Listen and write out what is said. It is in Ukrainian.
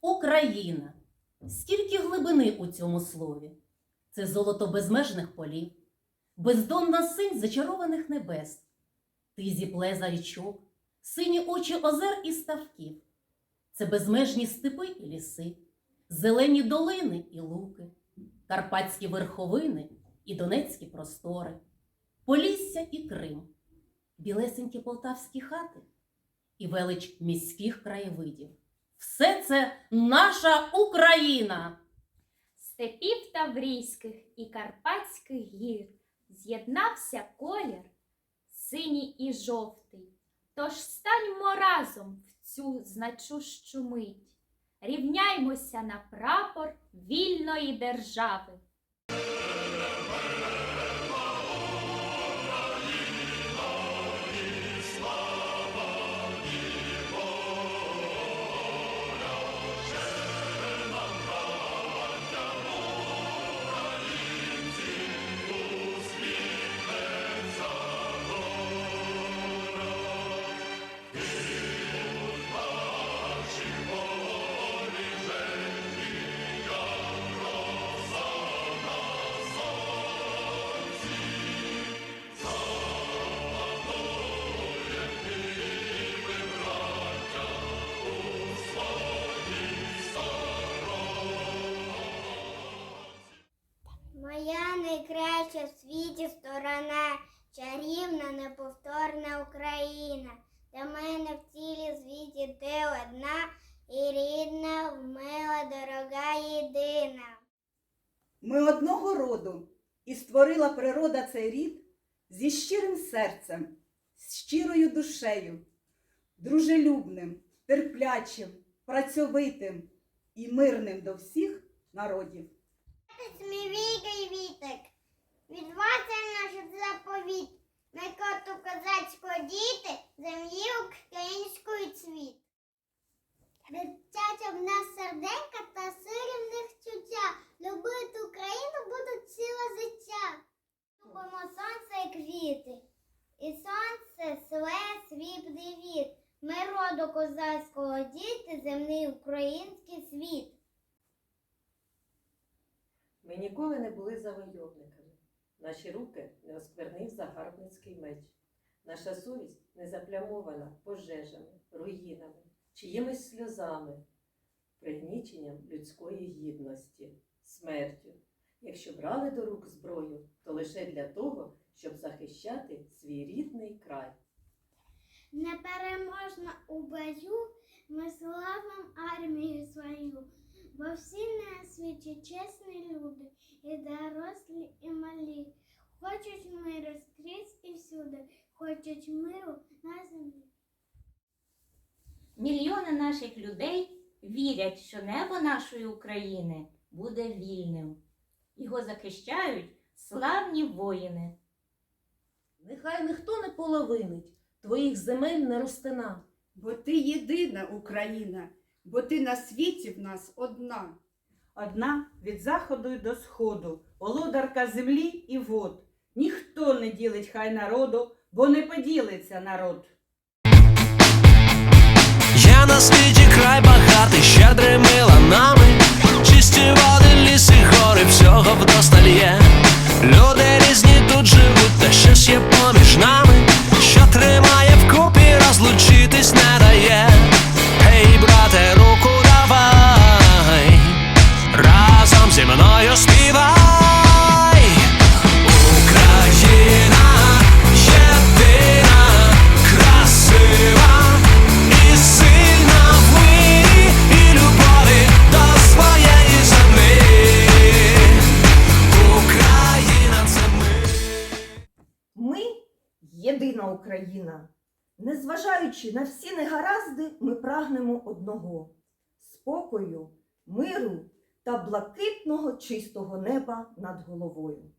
Україна. Скільки глибини у цьому слові? Це золото безмежних полів, бездонна синь зачарованих небес, тизі плеза річок, сині очі озер і ставків. Це безмежні степи і ліси, зелені долини і луки, карпатські верховини і донецькі простори, Полісся і Крим, білесенькі полтавські хати і велич міських краєвидів. Все це наша Україна. степів таврійських і карпатських гір з'єднався колір синій і жовтий. Тож станьмо разом в цю значущу мить, рівняймося на прапор вільної держави. І створила природа цей рід зі щирим серцем, з щирою душею, дружелюбним, терплячим, працьовитим і мирним до всіх народів. Мій віка і віток, від наш заповіт. Ми коту роду козацького діти, земний український світ. Ми ніколи не були завойовниками. Наші руки не осквернив загарбницький меч. Наша совість не заплямована пожежами, руїнами, чиїмись сльозами, пригніченням людської гідності, смертю. Якщо брали до рук зброю, то лише для того, щоб захищати свій рідний край. Непереможна у бою, ми славим армію свою, бо всі на світі чесні люди, і дорослі, і малі. Хочуть миру скрізь і всюди, хочуть миру на землі. Мільйони наших людей вірять, що небо нашої України буде вільним. Його захищають славні воїни. Нехай ніхто не половинить, твоїх земель не розтина. Бо ти єдина Україна, бо ти на світі в нас одна. Одна від заходу й до сходу, володарка землі і вод. Ніхто не ділить хай народу, бо не поділиться народ. Я на світі край багатий, щедрими ланами, чисті води, розлучитись не дає. Гей, брате, руку давай, разом зі мною співай. Україна єдина Україна. Незважаючи на всі негаразди, ми прагнемо одного спокою, миру та блакитного чистого неба над головою.